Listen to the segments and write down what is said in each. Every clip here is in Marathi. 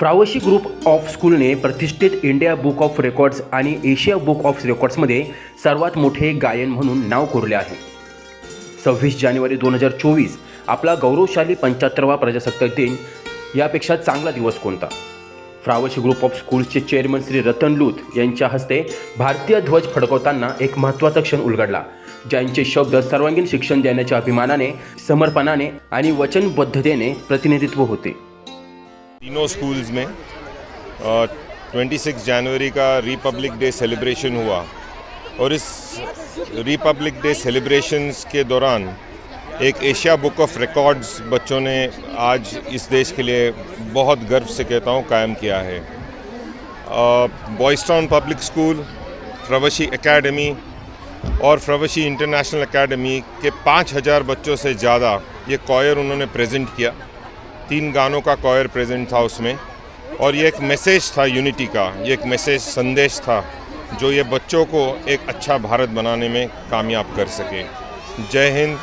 फ्रावशी ग्रुप ऑफ स्कूलने प्रतिष्ठित इंडिया बुक ऑफ रेकॉर्ड्स आणि एशिया बुक ऑफ रेकॉर्ड्समध्ये सर्वात मोठे गायन म्हणून नाव कोरले आहे. सव्वीस जानेवारी दोन हजार चोवीस आपला गौरवशाली पंच्याहत्तरवा प्रजासत्ताक दिन यापेक्षा चांगला दिवस कोणता? फ्रावशी ग्रुप ऑफ स्कूल्सचे चेअरमन श्री रतन लूथ यांच्या हस्ते भारतीय ध्वज फडकवताना एक महत्त्वाचा क्षण उलगडला ज्यांचे शब्द सर्वांगीण शिक्षण देण्याच्या अभिमानाने समर्पणाने आणि वचनबद्धतेने प्रतिनिधित्व होते. तीनों स्कूल्स में ट्वेंटी सिक्स जनवरी का रिपब्लिक डे सेलिब्रेशन हुआ। और इस रिपब्लिक डे सेलिब्रेशंस के दौरान एक एशिया बुक ऑफ़ रिकॉर्ड्स बच्चों ने आज इस देश के लिए बहुत गर्व से कहता हूँ, कायम किया है। Boys town public school Fravashi academy और फ्रवशी इंटरनेशनल एकेडमी के पाँच हज़ार बच्चों से ज़्यादा ये कॉयर उन्होंने प्रेजेंट किया। तीन गानों का कॉयर प्रेजेंट था उसमें। और ये एक मैसेज था यूनिटी का, ये एक मैसेज संदेश था, जो ये बच्चों को एक अच्छा भारत बनाने में कामयाब कर सके। जय हिंद,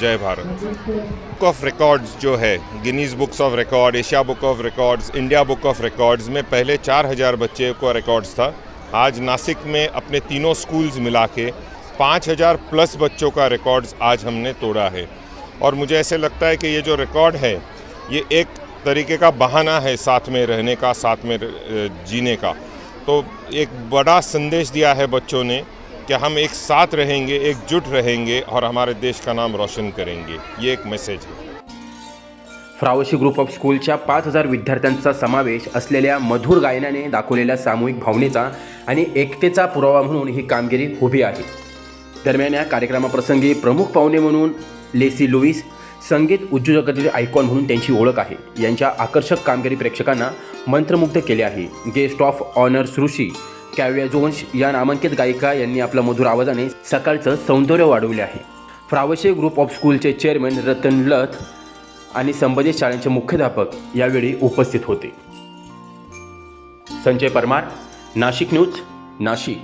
जय भारत। बुक ऑफ़ रिकॉर्ड्स जो है Guinness books of record Asia book of records India book of records में पहले चार हज़ार बच्चे को रिकॉर्ड्स था। आज नासिक में अपने तीनों स्कूल्स मिला के पाँच हज़ार प्लस बच्चों का रिकॉर्ड्स आज हमने तोड़ा है। और मुझे ऐसे लगता है कि ये जो रिकॉर्ड है ये एक तरीके का बहाना है साथ में रहने का साथ में जीने का। तो एक बड़ा संदेश दिया है बच्चों ने कि हम एक साथ रहेंगे एकजुट रहेंगे और हमारे देश का नाम रोशन करेंगे। ये एक मैसेज है। फ्रावशी ग्रुप ऑफ स्कूलच्या पाच हजार विद्यार्थ्यांचा समावेश असलेल्या मधुर गायनाने दाखवलेल्या सामूहिक भावनेचा आणि एकतेचा पुरावा म्हणून ही कामगिरी उभी आहे. दरम्यान या कार्यक्रमाप्रसंगी प्रमुख पाहुणे म्हणून लेसी लुईस संगीत उद्योजकातील आयकॉन म्हणून त्यांची ओळख आहे. यांच्या आकर्षक कामगिरी प्रेक्षकांना मंत्रमुग्ध केले आहे. गेस्ट ऑफ ऑनर सृषी कॅव्या जोन्स या नामांकित गायिका यांनी आपल्या मधुर आवाजाने सकाळचं सौंदर्य वाढवले आहे. फ्रावशे ग्रुप ऑफ स्कूलचे चेअरमन रतन लथ आणि संबंधित शाळांचे मुख्याध्यापक यावेळी उपस्थित होते. संजय परमार नाशिक न्यूज नाशिक.